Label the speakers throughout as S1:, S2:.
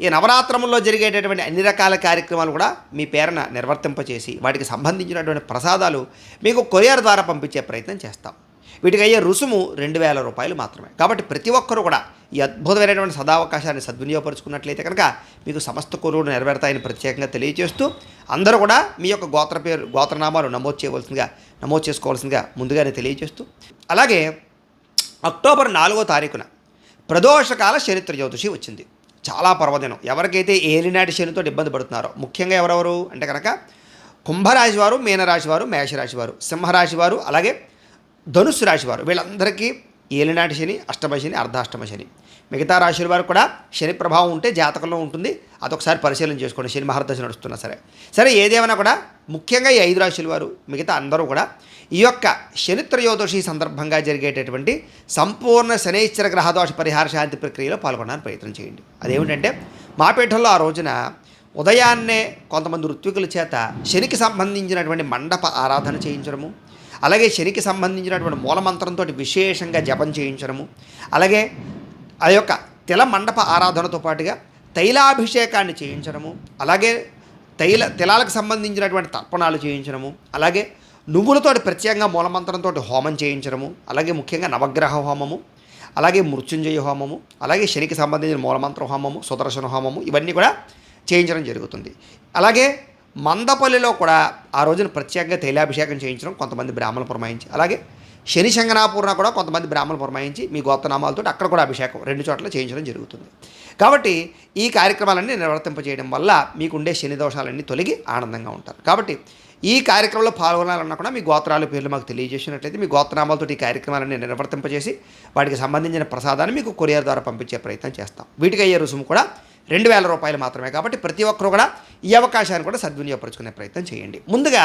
S1: ఈ నవరాత్రముల్లో జరిగేటటువంటి అన్ని రకాల కార్యక్రమాలు కూడా మీ పేరున నిర్వర్తింపచేసి వాటికి సంబంధించినటువంటి ప్రసాదాలు మీకు కొరియర్ ద్వారా పంపించే ప్రయత్నం చేస్తాం. వీటికి అయ్యే రుసుము రెండు వేల రూపాయలు మాత్రమే. కాబట్టి ప్రతి ఒక్కరూ కూడా ఈ అద్భుతమైనటువంటి సదావకాశాన్ని సద్వినియోగపరుచుకున్నట్లయితే కనుక మీకు సమస్త కొరువులు నెరవేరుతాయని ప్రత్యేకంగా తెలియజేస్తూ అందరూ కూడా మీ యొక్క గోత్ర పేరు గోత్రనామాలు నమోదు చేయవలసిందిగా నమోదు చేసుకోవాల్సిందిగా ముందుగానే తెలియజేస్తూ అలాగే అక్టోబర్ నాలుగో తారీఖున ప్రదోషకాల చరిత్ర జ్యోతిషి వచ్చింది. చాలా పర్వదినం. ఎవరికైతే ఏలినాటి శనితో ఇబ్బంది పడుతున్నారో ముఖ్యంగా ఎవరెవరు అంటే కనుక కుంభరాశి వారు మీనరాశి వారు మేషరాశి వారు సింహరాశి వారు అలాగే ధనుస్సు రాశి వారు వీళ్ళందరికీ ఏలినాటి శని అష్టమ శని అర్ధాష్టమ శని. మిగతా రాశుల వారు కూడా శని ప్రభావం ఉంటే జాతకంలో ఉంటుంది. అదొకసారి పరిశీలన చేసుకోండి. శని మహర్దశ నడుస్తున్నా సరే. సరే ఏదేమైనా కూడా ముఖ్యంగా ఈ ఐదు రాశుల వారు మిగతా అందరూ కూడా ఈ యొక్క శని త్రయోదశి సందర్భంగా జరిగేటటువంటి సంపూర్ణ శనైశ్వర గ్రహదోష పరిహార శాంతి ప్రక్రియలో పాల్గొనడానికి ప్రయత్నం చేయండి. అదేమిటంటే మా పీఠంలో ఆ రోజున ఉదయాన్నే కొంతమంది ఋత్వికుల చేత శనికి సంబంధించినటువంటి మండప ఆరాధన చేయించడము అలాగే శనికి సంబంధించినటువంటి మూలమంత్రంతో విశేషంగా జపం చేయించడము. అలాగే ఆ యొక్క తిల మండప ఆరాధనతో పాటుగా తైలాభిషేకాన్ని చేయించడము. అలాగే తైల తిలాలకు సంబంధించినటువంటి తర్పణాలు చేయించడము. అలాగే నువ్వులతోటి ప్రత్యేకంగా మూలమంత్రంతో హోమం చేయించడము. అలాగే ముఖ్యంగా నవగ్రహ హోమము. అలాగే మృత్యుంజయ హోమము. అలాగే శనికి సంబంధించిన మూలమంత్ర హోమము సుదర్శన హోమము ఇవన్నీ కూడా చేయించడం జరుగుతుంది. అలాగే మందపల్లిలో కూడా ఆ రోజున ప్రత్యేకంగా తైలాభిషేకం చేయించడం కొంతమంది బ్రాహ్మణులు పురమాయించి అలాగే శని శంకనాపూర్ణ కూడా కొంతమంది బ్రాహ్మణులు పురమాయించి మీ గోత్రనామాలతో అక్కడ కూడా అభిషేకం రెండు చోట్ల చేయించడం జరుగుతుంది. కాబట్టి ఈ కార్యక్రమాలన్నీ నిర్వర్తింపజేయడం వల్ల మీకుండే శని దోషాలన్నీ తొలగి ఆనందంగా ఉంటారు. కాబట్టి ఈ కార్యక్రమంలో పాల్గొనాలన్నా కూడా మీ గోత్రాల పేర్లు మాకు తెలియజేసినట్లయితే మీ గోత్రనామాలతో ఈ కార్యక్రమాలన్నీ నిర్వర్తింపజేసి వాటికి సంబంధించిన ప్రసాదాన్ని మీకు కొరియర్ ద్వారా పంపించే ప్రయత్నం చేస్తాం. వీటికి అయ్యే రుసుము కూడా రెండు వేల రూపాయలు మాత్రమే. కాబట్టి ప్రతి ఒక్కరు కూడా ఈ అవకాశాన్ని కూడా సద్వినియోగపరుచుకునే ప్రయత్నం చేయండి. ముందుగా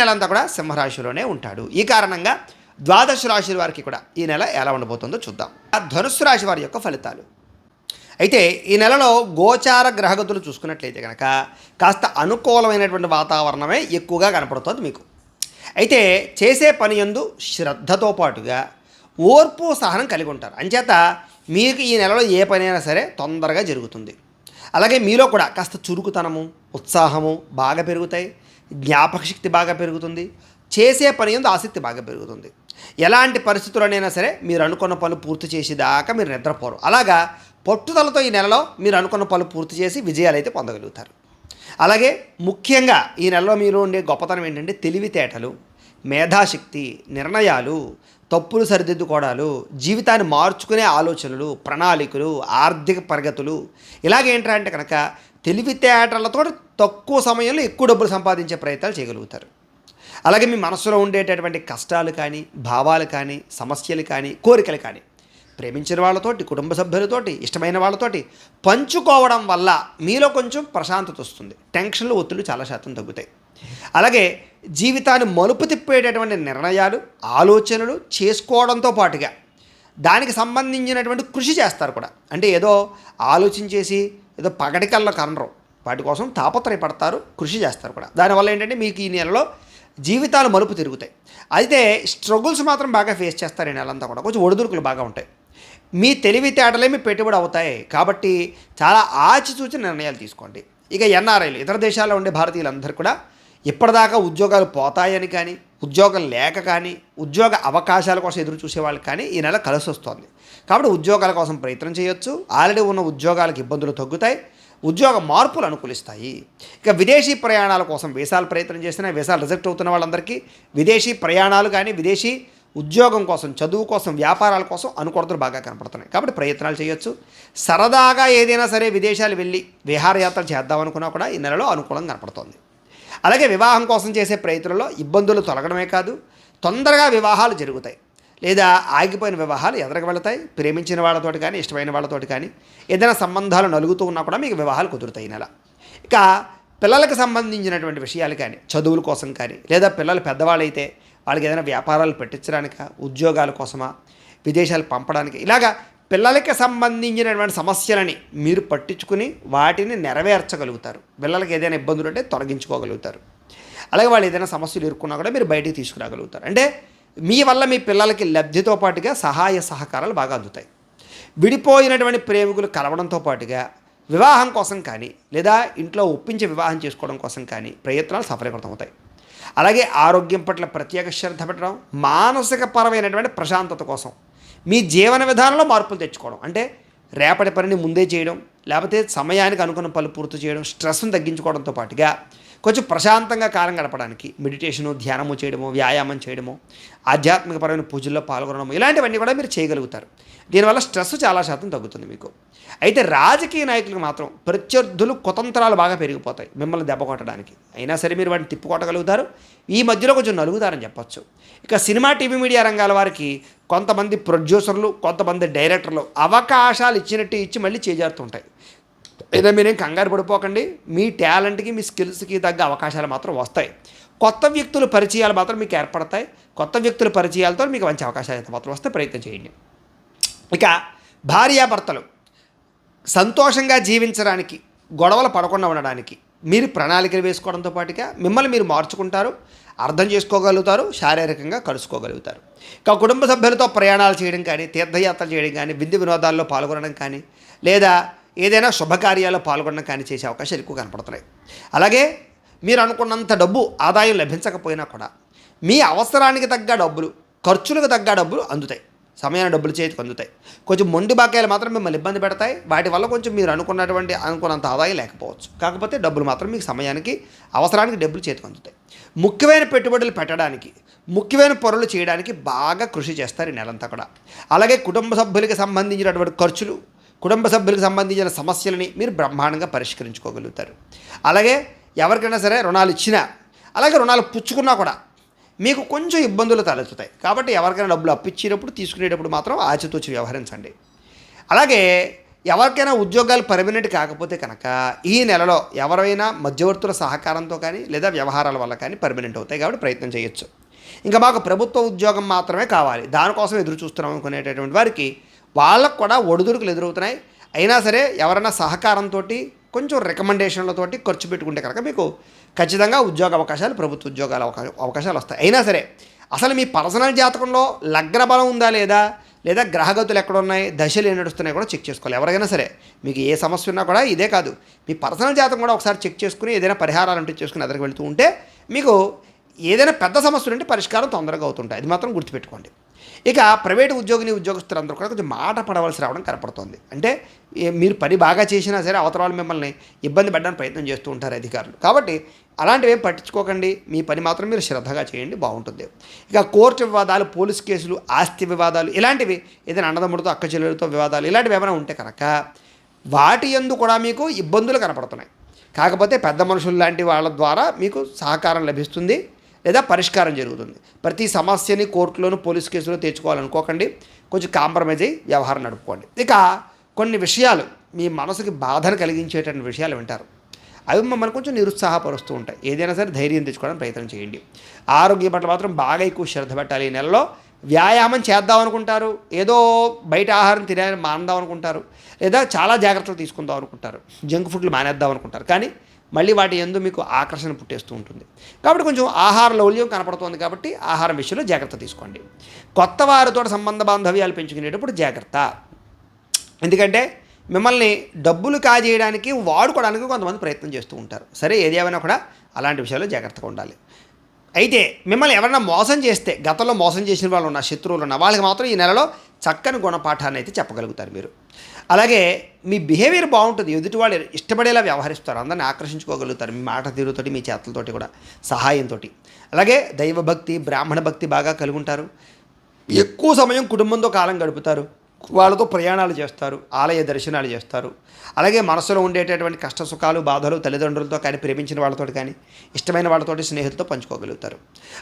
S1: నెలంతా కూడా సింహరాశిలోనే ఉంటాడు. ఈ కారణంగా ద్వాదశ రాశి వారికి కూడా ఈ నెల ఎలా ఉండబోతుందో చూద్దాం. ఆ ధనుస్సు రాశి వారి యొక్క ఫలితాలు. అయితే ఈ నెలలో గోచార గ్రహగతులు చూసుకున్నట్లయితే కనుక కాస్త అనుకూలమైనటువంటి వాతావరణమే ఎక్కువగా కనపడుతుంది మీకు. అయితే చేసే పని యందు శ్రద్ధతో పాటుగా ఓర్పు సహనం కలిగి ఉంటారు. అంచేత మీకు ఈ నెలలో ఏ పని అయినా సరే తొందరగా జరుగుతుంది. అలాగే మీలో కూడా కాస్త చురుకుతనము ఉత్సాహము బాగా పెరుగుతాయి. జ్ఞాపక శక్తి బాగా పెరుగుతుంది. చేసే పని ఎందు ఆసక్తి బాగా పెరుగుతుంది. ఎలాంటి పరిస్థితుల్లోనైనా సరే మీరు అనుకున్న పనులు పూర్తి చేసేదాకా మీరు నిద్రపోరు. అలాగా పట్టుదలతో ఈ నెలలో మీరు అనుకున్న పనులు పూర్తి చేసి విజయాలు అయితే పొందగలుగుతారు. అలాగే ముఖ్యంగా ఈ నెలలో మీరు ఉండే గొప్పతనం ఏంటంటే తెలివితేటలు మేధాశక్తి నిర్ణయాలు తప్పులు సరిదిద్దుకోవడాలు జీవితాన్ని మార్చుకునే ఆలోచనలు ప్రణాళికలు ఆర్థిక ప్రగతులు. ఇలాగేంటంటే కనుక తెలివితేటలతో తక్కువ సమయంలో ఎక్కువ డబ్బులు సంపాదించే ప్రయత్నాలు చేయగలుగుతారు. అలాగే మీ మనసులో ఉండేటటువంటి కష్టాలు కానీ భావాలు కానీ సమస్యలు కానీ కోరికలు కానీ ప్రేమించిన వాళ్ళతోటి కుటుంబ సభ్యులతోటి ఇష్టమైన వాళ్ళతోటి పంచుకోవడం వల్ల మీలో కొంచెం ప్రశాంతత వస్తుంది. టెన్షన్లు ఒత్తిడి చాలా శాతం తగ్గుతాయి. అలాగే జీవితాన్ని మలుపు తిప్పేటటువంటి నిర్ణయాలు ఆలోచనలు చేసుకోవడంతో పాటుగా దానికి సంబంధించినటువంటి కృషి చేస్తారు కూడా. అంటే ఏదో ఆలోచించేసి ఏదో పగటికల్లో కనరు. వాటి కోసం తాపత్రయపడతారు కృషి చేస్తారు కూడా. దానివల్ల ఏంటంటే మీకు ఈ నెలలో జీవితాలు మలుపు తిరుగుతాయి. అయితే స్ట్రగుల్స్ మాత్రం బాగా ఫేస్ చేస్తారు ఈ నెలంతా కూడా. కొంచెం ఒడిదుడుకులు బాగా ఉంటాయి. మీ తెలివితేటలే మీ పెట్టుబడి అవుతాయి. కాబట్టి చాలా ఆచితూచి నిర్ణయాలు తీసుకోండి. ఇక ఎన్ఆర్ఐలు ఇతర దేశాల్లో ఉండే భారతీయులందరూ కూడా ఇప్పటిదాకా ఉద్యోగాలు పోతాయని కానీ ఉద్యోగం లేక కానీ ఉద్యోగ అవకాశాల కోసం ఎదురు చూసేవాళ్ళకి కానీ ఈ నెల కలిసి వస్తుంది. కాబట్టి ఉద్యోగాల కోసం ప్రయత్నం చేయొచ్చు. ఆల్రెడీ ఉన్న ఉద్యోగాలకు ఇబ్బందులు తగ్గుతాయి. ఉద్యోగ మార్పులు అనుకూలిస్తాయి. ఇక విదేశీ ప్రయాణాల కోసం వీసాలు ప్రయత్నం చేసినా వీసాలు రిజెక్ట్ అవుతున్న వాళ్ళందరికీ విదేశీ ప్రయాణాలు కానీ విదేశీ ఉద్యోగం కోసం చదువు కోసం వ్యాపారాల కోసం అనుకూలతలు బాగా కనపడుతున్నాయి. కాబట్టి ప్రయత్నాలు చేయొచ్చు. సరదాగా ఏదైనా సరే విదేశాలు వెళ్ళి విహారయాత్ర చేద్దామనుకున్నా కూడా ఈ నెలలో అనుకూలంగా కనపడుతోంది. అలాగే వివాహం కోసం చేసే ప్రయత్నంలో ఇబ్బందులు తొలగడమే కాదు తొందరగా వివాహాలు జరుగుతాయి. లేదా ఆగిపోయిన వివాహాలు ఎదరకు వెళతాయి ప్రేమించిన వాళ్ళతోటి కానీ ఇష్టమైన వాళ్ళతోటి కానీ ఏదైనా సంబంధాలు నలుగుతూ ఉన్నా కూడా మీకు వివాహాలు కుదురుతాయి నెల. ఇక పిల్లలకు సంబంధించినటువంటి విషయాలు కానీ చదువుల కోసం కానీ లేదా పిల్లలు పెద్దవాళ్ళైతే వాళ్ళకి ఏదైనా వ్యాపారాలు పెట్టించడానిక ఉద్యోగాల కోసమా విదేశాలు పంపడానికి ఇలాగా పిల్లలకి సంబంధించినటువంటి సమస్యలని మీరు పట్టించుకుని వాటిని నెరవేర్చగలుగుతారు. పిల్లలకి ఏదైనా ఇబ్బందులు ఉంటే తొలగించుకోగలుగుతారు. అలాగే వాళ్ళు ఏదైనా సమస్యలు ఎదుర్కొన్నా కూడా మీరు బయటికి తీసుకురాగలుగుతారు. అంటే మీ వల్ల మీ పిల్లలకి లబ్ధితో పాటుగా సహాయ సహకారాలు బాగా అందుతాయి. విడిపోయినటువంటి ప్రేమికులు కలవడంతో పాటుగా వివాహం కోసం కానీ లేదా ఇంట్లో ఒప్పించి వివాహం చేసుకోవడం కోసం కానీ ప్రయత్నాలు సఫలీకృతమవుతాయి. అలాగే ఆరోగ్యం పట్ల ప్రత్యేక శ్రద్ధ పెట్టడం మానసిక పరమైనటువంటి ప్రశాంతత కోసం మీ జీవన విధానంలో మార్పులు తెచ్చుకోవడం. అంటే రేపటి పనిని ముందే చేయడం లేకపోతే సమయానికి అనుకున్న పనులు పూర్తి చేయడం స్ట్రెస్ను తగ్గించుకోవడంతో పాటుగా కొంచెం ప్రశాంతంగా కాలం గడపడానికి మెడిటేషను ధ్యానము చేయడము వ్యాయామం చేయడము ఆధ్యాత్మికపరమైన పూజల్లో పాల్గొనడము ఇలాంటివన్నీ కూడా మీరు చేయగలుగుతారు. దీనివల్ల స్ట్రెస్ చాలా శాతం తగ్గుతుంది మీకు. అయితే రాజకీయ నాయకులకు మాత్రం ప్రత్యర్థులు కుతంత్రాలు బాగా పెరిగిపోతాయి మిమ్మల్ని దెబ్బ కొట్టడానికి. అయినా సరే మీరు వాటిని తిప్పుకొట్టగలుగుతారు ఈ మధ్యలో కొంచెం నలుగుతారని చెప్పొచ్చు. ఇక సినిమా టీవీ మీడియా రంగాల వారికి కొంతమంది ప్రొడ్యూసర్లు కొంతమంది డైరెక్టర్లు అవకాశాలు ఇచ్చినట్టు ఇచ్చి మళ్ళీ చేజారుతుంటాయి. లేదా మీరేం కంగారు పడిపోకండి. మీ టాలెంట్కి మీ స్కిల్స్కి తగ్గ అవకాశాలు మాత్రం వస్తాయి. కొత్త వ్యక్తుల పరిచయాలు మాత్రం మీకు ఏర్పడతాయి. కొత్త వ్యక్తుల పరిచయాలతో మీకు మంచి అవకాశాలు అయితే మాత్రం వస్తే ప్రయత్నం చేయండి. ఇక భార్యాభర్తలు సంతోషంగా జీవించడానికి గొడవలు పడకుండా ఉండడానికి మీరు ప్రణాళికలు వేసుకోవడంతో పాటుగా మిమ్మల్ని మీరు మార్చుకుంటారు అర్థం చేసుకోగలుగుతారు శారీరకంగా కలుసుకోగలుగుతారు. ఇక కుటుంబ సభ్యులతో ప్రయాణాలు చేయడం కానీ తీర్థయాత్రలు చేయడం కానీ విందు వినోదాల్లో పాల్గొనడం కానీ లేదా ఏదైనా శుభకార్యాల్లో పాల్గొనడం కానీ చేసే అవకాశాలు ఎక్కువ కనపడుతున్నాయి. అలాగే మీరు అనుకున్నంత డబ్బు ఆదాయం లభించకపోయినా కూడా మీ అవసరానికి తగ్గ డబ్బులు ఖర్చులకు తగ్గ డబ్బులు అందుతాయి. సమయాన్ని డబ్బులు చేతికి అందుతాయి. కొంచెం మొండి బాకాయలు మాత్రం మిమ్మల్ని ఇబ్బంది పెడతాయి. వాటి వల్ల కొంచెం మీరు అనుకున్నటువంటి అనుకున్నంత ఆదాయం లేకపోవచ్చు. కాకపోతే డబ్బులు మాత్రం మీకు సమయానికి అవసరానికి డబ్బులు చేతికి అందుతాయి. ముఖ్యమైన పెట్టుబడులు పెట్టడానికి ముఖ్యమైన పనులు చేయడానికి బాగా కృషి చేస్తారు ఈ నెలంతా కూడా. అలాగే కుటుంబ సభ్యులకి సంబంధించినటువంటి ఖర్చులు కుటుంబ సభ్యులకు సంబంధించిన సమస్యలని మీరు బ్రహ్మాండంగా పరిష్కరించుకోగలుగుతారు. అలాగే ఎవరికైనా సరే రుణాలు ఇచ్చినా అలాగే రుణాలు పుచ్చుకున్నా కూడా మీకు కొంచెం ఇబ్బందులు తలెత్తుతాయి. కాబట్టి ఎవరికైనా డబ్బులు అప్పిచ్చేటప్పుడు తీసుకునేటప్పుడు మాత్రం ఆచితూచి వ్యవహరించండి. అలాగే ఎవరికైనా ఉద్యోగాలు పర్మనెంట్ కాకపోతే కనుక ఈ నెలలో ఎవరైనా మధ్యవర్తుల సహకారంతో కానీ లేదా వ్యవహారాల వల్ల కానీ పర్మనెంట్ అవుతాయి కాబట్టి ప్రయత్నం చేయొచ్చు. ఇంకా మాకు ప్రభుత్వ ఉద్యోగం మాత్రమే కావాలి. దానికోసం ఎదురు చూస్తున్నాం అనుకునేటటువంటి వారికి వాళ్ళకు కూడా ఒడిదుడుకులు ఎదురవుతున్నాయి. అయినా సరే ఎవరైనా సహకారంతో కొంచెం రికమెండేషన్లతోటి ఖర్చు పెట్టుకుంటే కనుక మీకు ఖచ్చితంగా ఉద్యోగ అవకాశాలు ప్రభుత్వ ఉద్యోగాల అవకాశ అవకాశాలు వస్తాయి. అయినా సరే అసలు మీ పర్సనల్ జాతకంలో లగ్న బలం ఉందా లేదా? లేదా గ్రహగతులు ఎక్కడ ఉన్నాయి దశలు ఏం నడుస్తున్నాయి కూడా చెక్ చేసుకోవాలి. ఎవరైనా సరే మీకు ఏ సమస్య ఉన్నా కూడా ఇదే కాదు. మీ పర్సనల్ జాతకం కూడా ఒకసారి చెక్ చేసుకుని ఏదైనా పరిహారాలు అంటే చేసుకుని ఎదురుకు వెళ్తూ ఉంటే మీకు ఏదైనా పెద్ద సమస్యలు ఉంటే పరిష్కారం తొందరగా అవుతుంటాయి. అది మాత్రం గుర్తుపెట్టుకోండి. ఇక ప్రైవేటు ఉద్యోగిని ఉద్యోగస్తులందరూ కూడా కొంచెం మాట పడవలసి రావడం కనపడుతుంది. అంటే మీరు పని బాగా చేసినా సరే అవతల మిమ్మల్ని ఇబ్బంది పెట్టడానికి ప్రయత్నం చేస్తూ ఉంటారు అధికారులు. కాబట్టి అలాంటివి ఏం పట్టించుకోకండి. మీ పని మాత్రం మీరు శ్రద్ధగా చేయండి బాగుంటుంది. ఇక కోర్టు వివాదాలు పోలీస్ కేసులు ఆస్తి వివాదాలు ఇలాంటివి ఏదైనా అన్నదమ్ముడితో అక్క చెల్లెలతో వివాదాలు ఇలాంటివి ఏమైనా ఉంటే కనుక వాటి ఎందు కూడా మీకు ఇబ్బందులు కనపడుతున్నాయి. కాకపోతే పెద్ద మనుషులు లాంటి వాళ్ళ ద్వారా మీకు సహకారం లభిస్తుంది. లేదా పరిష్కారం జరుగుతుంది. ప్రతి సమస్యని కోర్టులోను పోలీస్ కేసులో తెచ్చుకోవాలనుకోకండి కొంచెం కాంప్రమైజ్ అయ్యి వ్యవహారం నడుపుకోండి. ఇక కొన్ని విషయాలు మీ మనసుకి బాధను కలిగించేటువంటి విషయాలు వింటారు. అవి మమ్మల్ని కొంచెం నిరుత్సాహపరుస్తూ ఉంటాయి. ఏదైనా సరే ధైర్యం తెచ్చుకోవడానికి ప్రయత్నం చేయండి. ఆరోగ్యం పట్ల మాత్రం బాగా ఎక్కువ శ్రద్ధ పెట్టాలి. ఈ నెలలో వ్యాయామం చేద్దాం అనుకుంటారు. ఏదో బయట ఆహారం తినాలని మానేద్దాం అనుకుంటారు. లేదా చాలా జాగ్రత్తలు తీసుకుందాం అనుకుంటారు. జంక్ ఫుడ్లు మానేద్దాం అనుకుంటారు. కానీ మళ్ళీ వాటి ఎందు మీకు ఆకర్షణ పుట్టేస్తూ ఉంటుంది. కాబట్టి కొంచెం ఆహార లౌల్యం కనపడుతోంది కాబట్టి ఆహారం విషయంలో జాగ్రత్త తీసుకోండి. కొత్త వారితో సంబంధ బాంధవ్యాలు పెంచుకునేటప్పుడు జాగ్రత్త. ఎందుకంటే మిమ్మల్ని డబ్బులు కాజేయడానికి వాడుకోవడానికి కొంతమంది ప్రయత్నం చేస్తూ ఉంటారు. సరే ఏది ఏమైనా కూడా అలాంటి విషయాల్లో జాగ్రత్తగా ఉండాలి. అయితే మిమ్మల్ని ఎవరైనా మోసం చేస్తే గతంలో మోసం చేసిన వాళ్ళు ఉన్న శత్రువులు ఉన్న వాళ్ళకి మాత్రం ఈ నెలలో చక్కని గుణపాఠాన్ని అయితే చెప్పగలుగుతారు మీరు. అలాగే మీ బిహేవియర్ బాగుంటుంది. ఎదుటి వాళ్ళు ఇష్టపడేలా వ్యవహరిస్తారు. అందరిని ఆకర్షించుకోగలుగుతారు. మీ మాట తీరుతోటి మీ చేతలతోటి కూడా సహాయంతో అలాగే దైవభక్తి బ్రాహ్మణ భక్తి బాగా కలిగి ఉంటారు ఎక్కువ సమయం కుటుంబంతో కాలం గడుపుతారు. వాళ్ళతో ప్రయాణాలు చేస్తారు. ఆలయ దర్శనాలు చేస్తారు. అలాగే మనసులో ఉండేటటువంటి కష్ట సుఖాలు బాధలు తల్లిదండ్రులతో కానీ ప్రేమించిన వాళ్ళతో కానీ ఇష్టమైన వాళ్ళతోటి స్నేహితులతో పంచుకోగలుగుతారు.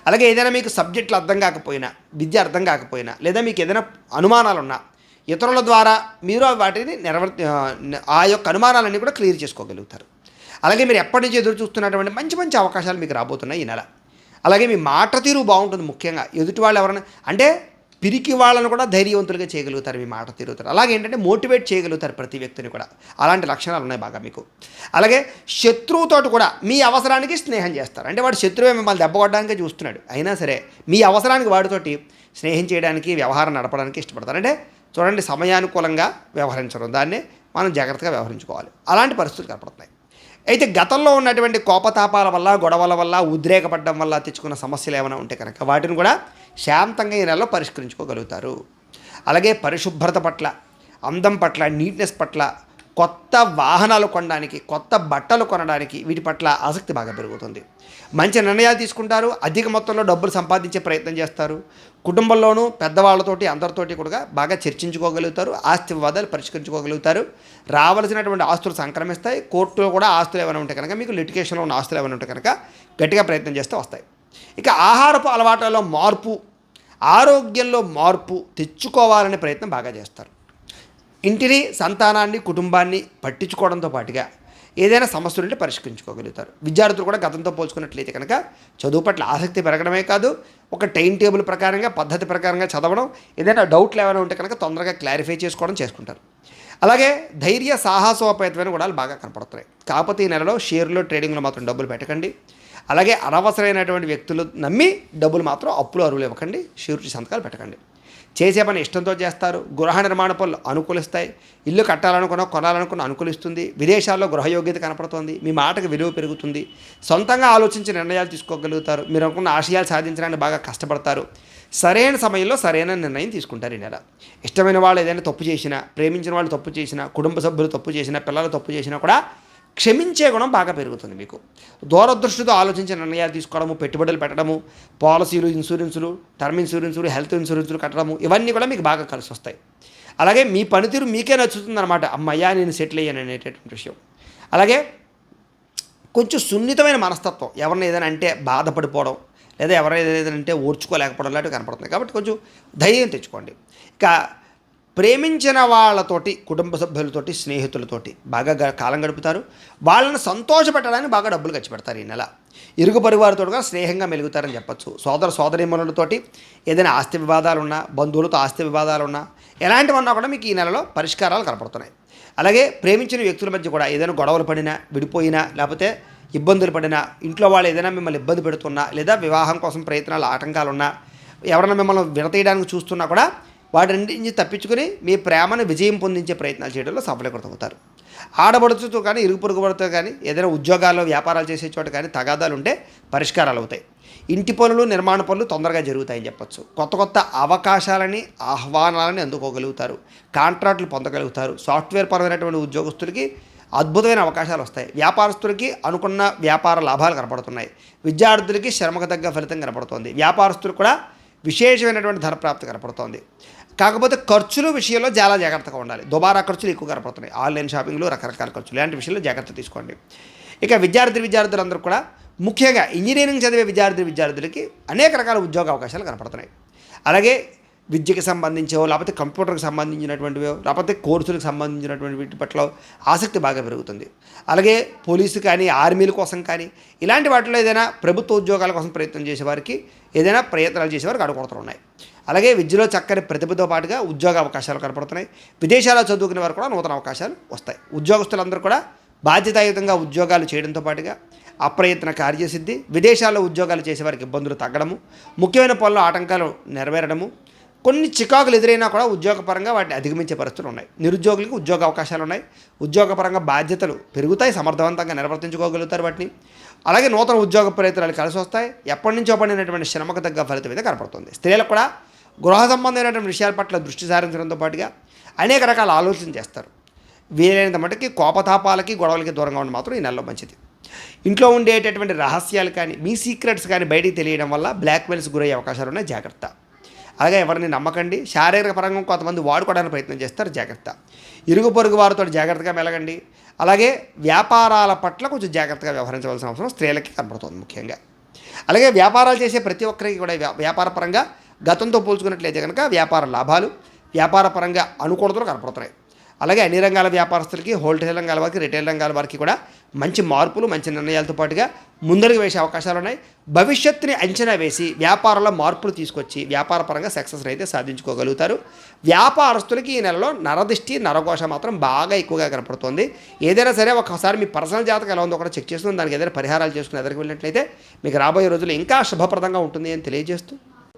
S1: అలాగే ఏదైనా మీకు సబ్జెక్టులు అర్థం కాకపోయినా విద్య అర్థం కాకపోయినా లేదా మీకు ఏదైనా అనుమానాలు ఉన్నా ఇతరుల ద్వారా మీరు వాటిని నిర్వర్తి ఆ యొక్క అనుమానాలన్నీ కూడా క్లియర్ చేసుకోగలుగుతారు. అలాగే మీరు ఎప్పటి నుంచి ఎదురు చూస్తున్నటువంటి మంచి మంచి అవకాశాలు మీకు రాబోతున్నాయి ఈ నెల. అలాగే మీ మాట తీరు బాగుంటుంది ముఖ్యంగా. ఎదుటి వాళ్ళు ఎవరైనా అంటే పిరికి వాళ్ళను కూడా ధైర్యవంతులుగా చేయగలుగుతారు మీ మాట తీరుతారు అలాగే ఏంటంటే మోటివేట్ చేయగలుగుతారు ప్రతి వ్యక్తిని కూడా. అలాంటి లక్షణాలు ఉన్నాయి బాగా మీకు. అలాగే శత్రువుతోటి కూడా మీ అవసరానికి స్నేహం చేస్తారు. అంటే వాడు శత్రువే మిమ్మల్ని దెబ్బకొట్టడానికే చూస్తున్నాడు. అయినా సరే మీ అవసరానికి వాడితోటి స్నేహం చేయడానికి వ్యవహారం నడపడానికి ఇష్టపడతారు. అంటే చూడండి సమయానుకూలంగా వ్యవహరించడం. దాన్నే మనం జాగ్రత్తగా వ్యవహరించుకోవాలి. అలాంటి పరిస్థితులు కనపడుతున్నాయి. అయితే గతంలో ఉన్నటువంటి కోపతాపాల వల్ల గొడవల వల్ల ఉద్రేకపడడం వల్ల తెచ్చుకున్న సమస్యలు ఏమైనా ఉంటే కనుక వాటిని కూడా శాంతంగా ఈ నెలలో పరిష్కరించుకోగలుగుతారు. అలాగే పరిశుభ్రత పట్ల అందం పట్ల నీట్నెస్ పట్ల కొత్త వాహనాలు కొనడానికి కొత్త బట్టలు కొనడానికి వీటి పట్ల ఆసక్తి బాగా పెరుగుతుంది. మంచి నిర్ణయాలు తీసుకుంటారు అధిక మొత్తంలో డబ్బులు సంపాదించే ప్రయత్నం చేస్తారు. కుటుంబంలోనూ పెద్దవాళ్ళతోటి అందరితోటి కూడా బాగా చర్చించుకోగలుగుతారు ఆస్తి వివాదాలు పరిష్కరించుకోగలుగుతారు. రావాల్సినటువంటి ఆస్తులు సంక్రమిస్తాయి కోర్టులో కూడా ఆస్తులు ఏమైనా ఉంటే కనుక మీకు లిటికేషన్లో ఉన్న ఆస్తులు ఏమైనా ఉంటే కనుక గట్టిగా ప్రయత్నం చేస్తే వస్తాయి. ఇక ఆహారపు అలవాట్లలో మార్పు ఆరోగ్యంలో మార్పు తెచ్చుకోవాలనే ప్రయత్నం బాగా చేస్తారు. ఇంటిని సంతానాన్ని కుటుంబాన్ని పట్టించుకోవడంతో పాటుగా ఏదైనా సమస్యలు ఉంటే పరిష్కరించుకోగలుగుతారు. విద్యార్థులు కూడా గతంతో పోల్చుకున్నట్లయితే కనుక చదువు పట్ల ఆసక్తి పెరగడమే కాదు ఒక టైం టేబుల్ ప్రకారంగా పద్ధతి ప్రకారంగా చదవడం ఏదైనా డౌట్లు ఏమైనా ఉంటే కనుక తొందరగా క్లారిఫై చేసుకోవడం చేసుకుంటారు. అలాగే ధైర్య సాహసోపేతమైన కూడా బాగా కనపడుతున్నాయి కాకపోతే ఈ నెలలో షేర్లో ట్రేడింగ్లో మాత్రం డబ్బులు పెట్టకండి. అలాగే అనవసరమైనటువంటి వ్యక్తులు నమ్మి డబ్బులు మాత్రం అప్పులు అరువులు ఇవ్వకండి. షూరిటీ సంతకాలు పెట్టకండి. చేసే పని ఇష్టంతో చేస్తారు. గృహ నిర్మాణ పనులు అనుకూలిస్తాయి. ఇల్లు కట్టాలనుకున్న కొనాలనుకున్న అనుకూలిస్తుంది. విదేశాల్లో గృహయోగ్యత కనపడుతుంది. మీ మాటకు విలువ పెరుగుతుంది. సొంతంగా ఆలోచించి నిర్ణయాలు తీసుకోగలుగుతారు. మీరు అనుకున్న ఆశయాలు సాధించడానికి బాగా కష్టపడతారు. సరైన సమయంలో సరైన నిర్ణయం తీసుకుంటారు ఈ నెల. ఇష్టమైన వాళ్ళు ఏదైనా తప్పు చేసినా ప్రేమించిన వాళ్ళు తప్పు చేసినా కుటుంబ సభ్యులు తప్పు చేసినా పిల్లలు తప్పు చేసినా కూడా క్షమించే గుణం బాగా పెరుగుతుంది మీకు. దూరదృష్టితో ఆలోచించే నిర్ణయాలు తీసుకోవడము పెట్టుబడులు పెట్టడము పాలసీలు ఇన్సూరెన్సులు టర్మ్ ఇన్సూరెన్సులు హెల్త్ ఇన్సూరెన్సులు కట్టడము ఇవన్నీ కూడా మీకు బాగా కలిసి వస్తాయి. అలాగే మీ పనితీరు మీకే నచ్చుతుంది అనమాట అమ్మయ్యా నేను సెటిల్ అయ్యాను అనేటటువంటి విషయం. అలాగే కొంచెం సున్నితమైన మనస్తత్వం ఎవరిని ఏదైనా అంటే బాధపడిపోవడం లేదా ఎవరైనా ఏదైనా అంటే ఓర్చుకోలేకపోవడం లాంటివి కనపడుతుంది కాబట్టి కొంచెం ధైర్యం తెచ్చుకోండి. ఇక ప్రేమించిన వాళ్ళతోటి కుటుంబ సభ్యులతోటి స్నేహితులతోటి బాగా కాలం గడుపుతారు. వాళ్ళని సంతోషపెట్టడానికి బాగా డబ్బులు ఖర్చు పెడతారు ఈ నెల. ఇరుగు పరివారితో కూడా స్నేహంగా మెలుగుతారని చెప్పచ్చు. సోదర సోదరీమణులతోటి ఏదైనా ఆస్తి వివాదాలు ఉన్నా బంధువులతో ఆస్తి వివాదాలు ఉన్నా ఎలాంటివన్నా కూడా మీకు ఈ నెలలో పరిష్కారాలు కనపడుతున్నాయి. అలాగే ప్రేమించిన వ్యక్తుల మధ్య కూడా ఏదైనా గొడవలు పడినా విడిపోయినా లేకపోతే ఇబ్బందులు పడినా ఇంట్లో వాళ్ళు ఏదైనా మిమ్మల్ని ఇబ్బంది పెడుతున్నా లేదా వివాహం కోసం ప్రయత్నాలు ఆటంకాలు ఉన్నా ఎవరైనా మిమ్మల్ని విడతీయడానికి చూస్తున్నా కూడా వాటి నుంచి తప్పించుకుని మీ ప్రేమను విజయం పొందించే ప్రయత్నాలు చేయడంలో సఫలీకృతమవుతారు. ఆడబడుచుతో కానీ ఇరుగు పొరుగు పడుతూ కానీ ఏదైనా ఉద్యోగాల్లో వ్యాపారాలు చేసే చోట కానీ తగాదాలు ఉంటే పరిష్కారాలు అవుతాయి. ఇంటి పనులు నిర్మాణ పనులు తొందరగా జరుగుతాయని చెప్పొచ్చు. కొత్త కొత్త అవకాశాలని ఆహ్వానాలని అందుకోగలుగుతారు. కాంట్రాక్టులు పొందగలుగుతారు. సాఫ్ట్వేర్ పరమైనటువంటి ఉద్యోగస్తులకి అద్భుతమైన అవకాశాలు వస్తాయి. వ్యాపారస్తులకి అనుకున్న వ్యాపార లాభాలు కనపడుతున్నాయి. విద్యార్థులకి శ్రమకు తగ్గ ఫలితం కనపడుతుంది. వ్యాపారస్తులు కూడా విశేషమైనటువంటి ధనప్రాప్తి కనపడుతోంది. కాకపోతే ఖర్చుల విషయంలో చాలా జాగ్రత్తగా ఉండాలి. దుబారా ఖర్చులు ఎక్కువ కనపడుతున్నాయి. ఆన్లైన్ షాపింగ్లు రకరకాల ఖర్చులు. ఇలాంటి విషయంలో జాగ్రత్త తీసుకోండి. ఇక విద్యార్థి విద్యార్థులందరూ కూడా ముఖ్యంగా ఇంజనీరింగ్ చదివే విద్యార్థి విద్యార్థులకి అనేక రకాల ఉద్యోగ అవకాశాలు కనపడుతున్నాయి. అలాగే విద్యకి సంబంధించో లేకపోతే కంప్యూటర్కి సంబంధించినటువంటివో లేకపోతే కోర్సులకు సంబంధించినటువంటి వీటి పట్ల ఆసక్తి బాగా పెరుగుతుంది. అలాగే పోలీసు కానీ ఆర్మీల కోసం కానీ ఇలాంటి వాటిలో ఏదైనా ప్రభుత్వ ఉద్యోగాల కోసం ప్రయత్నం చేసేవారికి ఏదైనా ప్రయత్నాలు చేసేవారికి అడుగుడుతున్నాయి ఉన్నాయి. అలాగే విద్యలో చక్కని ప్రతిభతో పాటుగా ఉద్యోగ అవకాశాలు కనపడుతున్నాయి. విదేశాల్లో చదువుకునే వారు కూడా నూతన అవకాశాలు వస్తాయి. ఉద్యోగస్తులందరూ కూడా బాధ్యతాయుతంగా ఉద్యోగాలు చేయడంతో పాటుగా అప్రయత్న కార్యసిద్ధి విదేశాల్లో ఉద్యోగాలు చేసేవారికి ఇబ్బందులు తగ్గడము ముఖ్యమైన పనులు ఆటంకాలు నెరవేరడము కొన్ని చికాకులు ఎదురైనా కూడా ఉద్యోగపరంగా వాటిని అధిగమించే పరిస్థితులు ఉన్నాయి. నిరుద్యోగులకు ఉద్యోగ అవకాశాలు ఉన్నాయి. ఉద్యోగపరంగా బాధ్యతలు పెరుగుతాయి సమర్థవంతంగా నిర్వర్తించుకోగలుగుతారు వాటిని. అలాగే నూతన ఉద్యోగ ప్రయత్నాలు కలిసి వస్తాయి. ఎప్పటి నుంచో పడినటువంటి శ్రమకు తగ్గ ఫలితం మీద కనపడుతుంది. స్త్రీలకు కూడా గృహ సంబంధమైనటువంటి విషయాల పట్ల దృష్టి సారించడంతో పాటుగా అనేక రకాల ఆలోచన చేస్తారు. వీలైనంత మటుకి కోపతాపాలకి గొడవలకి దూరంగా ఉండడం మాత్రం ఈ నెలలో మంచిది. ఇంట్లో ఉండేటటువంటి రహస్యాలు కానీ మీ సీక్రెట్స్ కానీ బయటికి తెలియడం వల్ల బ్లాక్మెయిల్స్ గురయ్యే అవకాశాలు ఉన్నాయి. జాగ్రత్త. అలాగే ఎవరిని నమ్మకండి. శారీరక పరంగా కొంతమంది వాడుకోవడానికి ప్రయత్నం చేస్తారు. జాగ్రత్త. ఇరుగు పొరుగు వారితో జాగ్రత్తగా మెలగండి. అలాగే వ్యాపారాల పట్ల కొంచెం జాగ్రత్తగా వ్యవహరించవలసిన అవసరం స్త్రీలకి కనబడుతుంది ముఖ్యంగా. అలాగే వ్యాపారాలు చేసే ప్రతి ఒక్కరికి కూడా వ్యా- వ్యాపార పరంగా గతంతో పోల్చుకున్నట్లయితే కనుక వ్యాపార లాభాలు వ్యాపార పరంగా అనుకూలతలు కనపడుతున్నాయి. అలాగే అన్ని రంగాల వ్యాపారస్తులకి హోల్సేల్ రంగాల వారికి రిటైల్ రంగాల వారికి కూడా మంచి మార్పులు మంచి నిర్ణయాలతో పాటుగా ముందడుగు వేసే అవకాశాలు ఉన్నాయి. భవిష్యత్తుని అంచనా వేసి వ్యాపారంలో మార్పులు తీసుకొచ్చి వ్యాపార పరంగా సక్సెస్ అయితే సాధించుకోగలుగుతారు. వ్యాపారస్తులకి ఈ నెలలో నరదిష్టి నరఘోష మాత్రం బాగా ఎక్కువగా కనపడుతుంది. ఏదైనా సరే ఒకసారి మీ పర్సనల్ జాతకం ఎలా ఉందో కూడా చెక్ చేసుకుని దానికి ఏదైనా పరిహారాలు చేసుకుని ఎదురుకు వెళ్ళినట్లయితే మీకు రాబోయే రోజులు ఇంకా శుభప్రదంగా ఉంటుంది అని తెలియజేస్తూ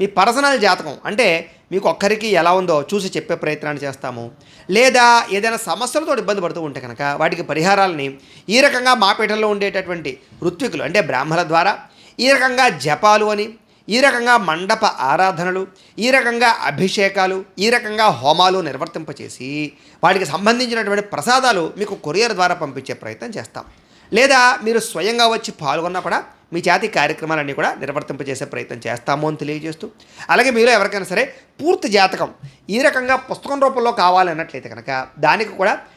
S1: మీ పర్సనల్ జాతకం అంటే మీకు ఒక్కరికి ఎలా ఉందో చూసి చెప్పే ప్రయత్నాన్ని చేస్తాము. లేదా ఏదైనా సమస్యలతో ఇబ్బంది పడుతూ ఉంటే కనుక వాటికి పరిహారాలని ఈ రకంగా మా పీఠంలో ఉండేటటువంటి ఋత్వికులు అంటే బ్రాహ్మణుల ద్వారా ఈ రకంగా జపాలు అని ఈ రకంగా మండప ఆరాధనలు ఈ రకంగా అభిషేకాలు ఈ రకంగా హోమాలు నిర్వర్తింపచేసి వాటికి సంబంధించినటువంటి ప్రసాదాలు మీకు కొరియర్ ద్వారా పంపించే ప్రయత్నం చేస్తాం. లేదా మీరు స్వయంగా వచ్చి పాల్గొన్నా కూడా మీ జాతి కార్యక్రమాలన్నీ కూడా నిర్వర్తింపజేసే ప్రయత్నం చేస్తాము అని తెలియజేస్తూ అలాగే మీరు ఎవరికైనా సరే పూర్తి జాతకం ఈ రకంగా పుస్తకం రూపంలో కావాలన్నట్లయితే కనుక దానికి కూడా